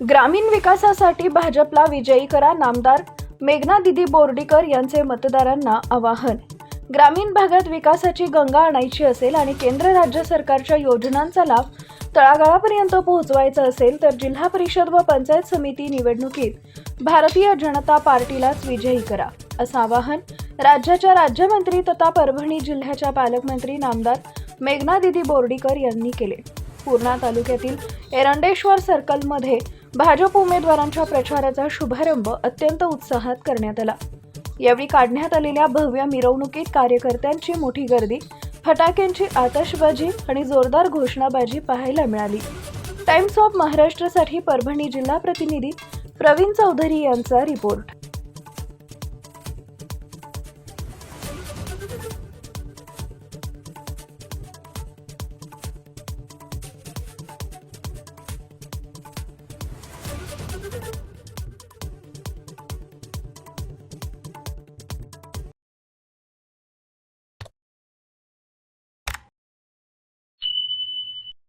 ग्रामीण विकासासाठी भाजपला विजयी करा नामदार मेघना दिदी बोर्डीकर यांचे मतदारांना आवाहन. ग्रामीण भागात विकासाची गंगा आणायची असेल आणि केंद्र राज्य सरकारच्या योजनांचा लाभ तळागाळापर्यंत पोहोचवायचा असेल तर जिल्हा परिषद व पंचायत समिती निवडणुकीत भारतीय जनता पार्टीलाच विजयी करा असं आवाहन राज्याच्या राज्यमंत्री तथा परभणी जिल्ह्याच्या पालकमंत्री नामदार मेघना दिदी बोर्डीकर यांनी केले. पूर्णा तालुक्यातील एरंडेश्वर सर्कलमध्ये भाजप उमेदवारांच्या प्रचाराचा शुभारंभ अत्यंत उत्साहात करण्यात आला. यावेळी काढण्यात आलेल्या भव्य मिरवणुकीत कार्यकर्त्यांची मोठी गर्दी फटाक्यांची आतषबाजी आणि जोरदार घोषणाबाजी पाहायला मिळाली. टाइम्स ऑफ महाराष्ट्रासाठी परभणी जिल्हा प्रतिनिधी प्रवीण चौधरी यांचा रिपोर्ट.